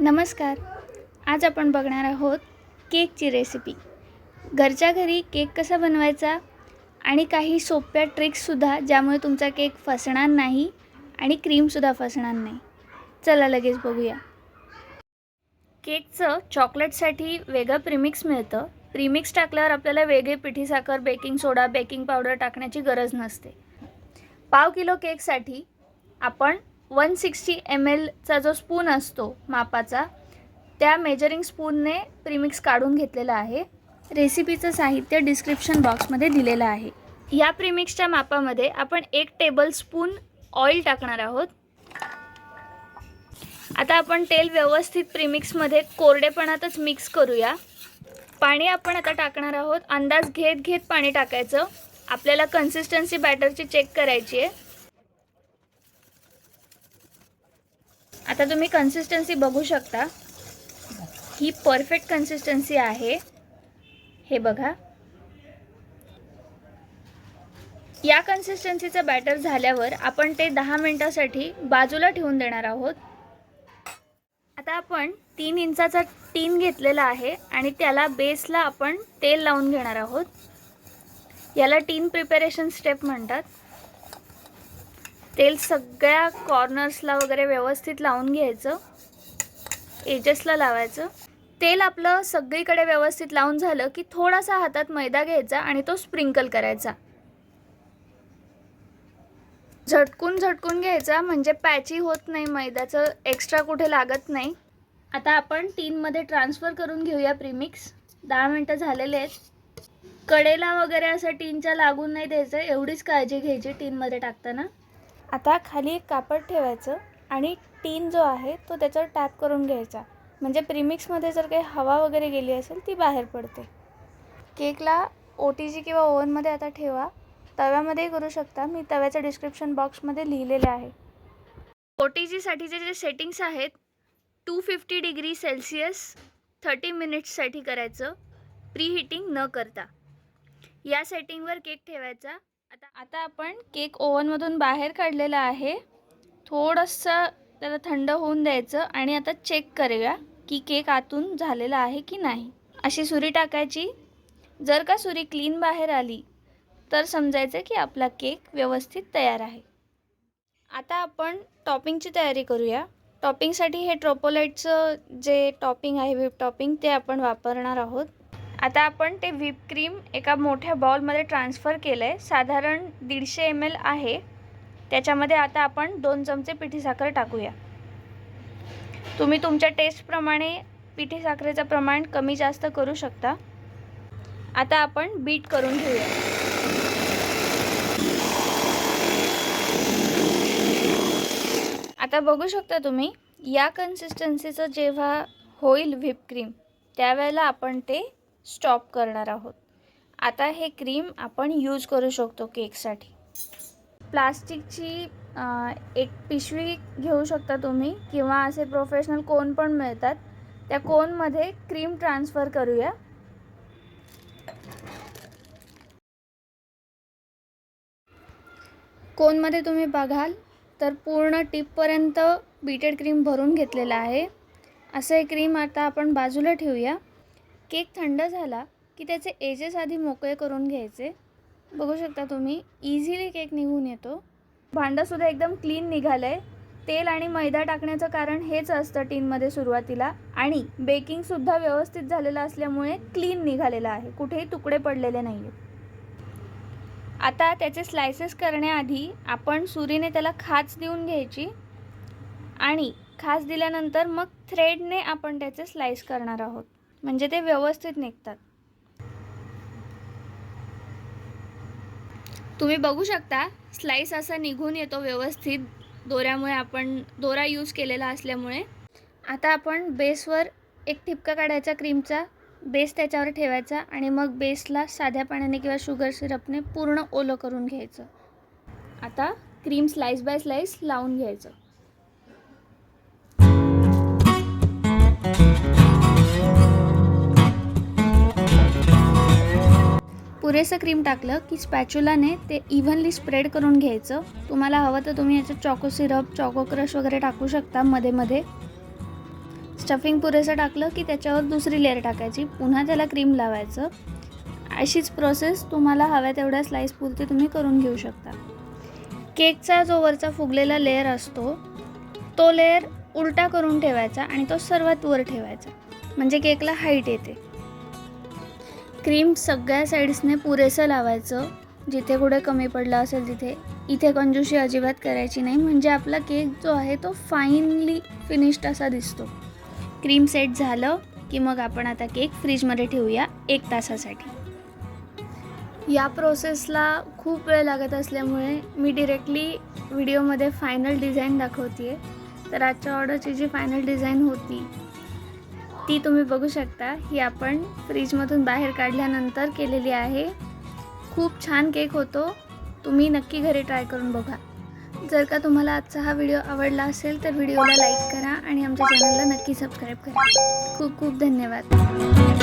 नमस्कार. आज आपण बघणार आहोत केकची रेसिपी घरच्या घरी केक कसा बनवायचा आणि काही सोप्या ट्रिक्ससुद्धा ज्यामुळे तुमचा केक फसणार नाही आणि क्रीमसुद्धा फसणार नाही. चला लगेच बघूया. केकचं चॉकलेटसाठी वेगळं प्रीमिक्स मिळतं. प्रीमिक्स टाकल्यावर आपल्याला वेगळे पिठी साखर बेकिंग सोडा बेकिंग पावडर टाकण्याची गरज नसते. पाव किलो केकसाठी आपण वन सिक्स्टी एम एलचा जो स्पून असतो मापाचा त्या मेजरिंग स्पूनने प्रीमिक्स काढून घेतलेला आहे. रेसिपीचं साहित्य डिस्क्रिप्शन बॉक्समध्ये दिलेलं आहे. या प्रीमिक्सच्या मापामध्ये आपण एक टेबल स्पून ऑइल टाकणार आहोत. आता आपण तेल व्यवस्थित प्रीमिक्समध्ये कोरडेपणातच मिक्स करूया. पाणी आपण आता टाकणार आहोत. अंदाज घेत घेत पाणी टाकायचं. आपल्याला कन्सिस्टन्सी बॅटरची चेक करायची आहे. आता तुम्ही कन्सिस्टन्सी बघू शकता. ही परफेक्ट कन्सिस्टन्सी आहे. हे बघा. या कन्सिस्टन्सीचं बॅटर झाल्यावर आपण ते दहा मिनटासाठी बाजूला ठेवून देणार आहोत. आता आपण तीन इंचाचा टीन घेतलेला आहे आणि त्याला बेसला आपण तेल लावून घेणार आहोत. याला टीन प्रिपरेशन स्टेप म्हणतात. तेल सगळ्या कॉर्नर्सला वगैरे व्यवस्थित लावून घ्यायचं. एजेसला लावायचं. तेल आपलं सगळीकडे व्यवस्थित लावून झालं की थोडासा हातात मैदा घ्यायचा आणि तो स्प्रिंकल करायचा. झटकून झटकून घ्यायचा म्हणजे पॅची होत नाही मैद्याचं एक्स्ट्रा कुठे लागत नाही. आता आपण टीनमध्ये ट्रान्सफर करून घेऊया प्रीमिक्स दहा मिनटं झालेले आहेत. कडेला वगैरे असं टीनच्या लागून नाही द्यायचं एवढीच काळजी घ्यायची टीनमध्ये टाकताना. आता खाली एक कापड ठेवायचं आणि टीन जो आहे तो त्याच्यावर टॅप करून घ्यायचा. म्हणजे प्रीमिक्समध्ये जर काही हवा वगैरे गेली असेल ती बाहेर पडते. केकला ओ टी जी किंवा ओव्हनमध्ये आता ठेवा. तव्यामध्येही करू शकता. मी तव्याच्या डिस्क्रिप्शन बॉक्समध्ये लिहिलेले आहे. ओ टी जीसाठीचे जे सेटिंग्स आहेत two fifty degree Celsius thirty मिनिट्ससाठी करायचं. प्री हिटिंग न करता. या सेटिंगवर केक ठेवायचा. आता आता आपण केक ओव्हनमधून बाहेर काढलेला आहे. थोडंसं त्याला थंड होऊन द्यायचं आणि आता चेक करूया की केक आतून झालेला आहे की नाही. अशी सुरी टाकायची. जर का सुरी क्लीन बाहेर आली तर समजायचं की आपला केक व्यवस्थित तयार आहे. आता आपण टॉपिंगची तयारी करूया. टॉपिंगसाठी हे ट्रोपोलाईटचं जे टॉपिंग आहे व्हिप टॉपिंग ते आपण वापरणार आहोत. आता आपण ते व्हिप क्रीम एका मोठ्या बॉलमध्ये ट्रान्सफर केलं आहे साधारण दीडशे एम एल आहे. त्याच्यामध्ये आता आपण दोन चमचे पिठी साखर टाकूया. तुम्ही तुमच्या टेस्टप्रमाणे पिठी साखरेचं प्रमाण कमी जास्त करू शकता. आता आपण बीट करून घेऊया. आता बघू शकता तुम्ही या कन्सिस्टन्सीचं जेव्हा होईल व्हिप क्रीम त्यावेळेला आपण ते स्टॉप करणार आहोत. आता हे क्रीम आपण यूज करू शकतो केकसाठी. प्लास्टिकची एक पिशवी घेऊ शकता तुम्ही किंवा असे प्रोफेशनल कोन पण मिळतात. त्या कोनमध्ये क्रीम ट्रान्सफर करूया. कोनमध्ये तुम्ही बघाल तर पूर्ण टिपपर्यंत बीटेड क्रीम भरून घेतलेलं आहे. असं हे क्रीम आता आपण बाजूला ठेवूया. केक थंड झाला की त्याचे एजेस आधी मोकळे करून घ्यायचे. बघू शकता तुम्ही इझिली केक निघून येतो. भांडंसुद्धा एकदम क्लीन निघालं आहे तेल आणि मैदा टाकण्याचं कारण हेच असतं टीनमध्ये सुरुवातीला. आणि बेकिंगसुद्धा व्यवस्थित झालेलं असल्यामुळे क्लीन निघालेलं आहे. कुठेही तुकडे पडलेले नाही आहेत आता त्याचे स्लायसेस करण्याआधी आपण सुरीने त्याला खाच देऊन घ्यायची. आणि खाच दिल्यानंतर मग थ्रेडने आपण त्याचे स्लाइस करणार आहोत. म्हणजे ते व्यवस्थित निघतात. तुम्ही बघू शकता स्लाईस असा निघून येतो व्यवस्थित. दोऱ्यामुळे आपण दोरा यूज केलेला असल्यामुळे. आता आपण बेसवर एक ठिपका काढायचा क्रीमचा बेस त्याच्यावर ठेवायचा आणि मग बेसला साध्या पाण्याने किंवा शुगर सिरपने पूर्ण ओलं करून घ्यायचं. आता क्रीम स्लाईस बाय स्लाईस लावून घ्यायचं. पुरेसं क्रीम टाकलं की स्पॅच्युलाने ते इव्हनली स्प्रेड करून घ्यायचं. तुम्हाला हवं तर तुम्ही याच्यात चॉको सिरप चॉको क्रश वगैरे टाकू शकता मध्ये मध्ये. स्टफिंग पुरेसं टाकलं की त्याच्यावर दुसरी लेअर टाकायची. पुन्हा त्याला क्रीम लावायचं. अशीच प्रोसेस तुम्हाला हव्या तेवढ्या स्लाईसपुरती तुम्ही करून घेऊ शकता. केकचा जो वरचा फुगलेला लेअर असतो तो लेअर उलटा करून ठेवायचा आणि तो सर्वात वर ठेवायचा. म्हणजे केकला हाईट येते. क्रीम सगळ्या साईड्सने पुरेसं लावायचं. जिथे कुठे कमी पडलं असेल तिथे. इथे कंजूशी अजिबात करायची नाही. म्हणजे आपला केक जो आहे तो फाईनली फिनिश्ड असा दिसतो. क्रीम सेट झालं की मग आपण आता केक फ्रीजमध्ये ठेवूया एक तासासाठी. या प्रोसेसला खूप वेळ लागत असल्यामुळे मी डिरेक्टली व्हिडिओमध्ये फायनल डिझाईन दाखवते आहे तर आजच्या ऑर्डरची जी फायनल डिझाईन होती ती तुम्ही बघू शकता. ही आपण फ्रीजमधून बाहेर काढल्यानंतर केलेली आहे. खूप छान केक होतो. तुम्ही नक्की घरी ट्राय करून बघा. जर का तुम्हाला आजचा हा व्हिडिओ आवडला असेल तर व्हिडिओला लाईक करा आणि आमच्या चॅनलला नक्की सबस्क्राईब करा. खूप खूप धन्यवाद.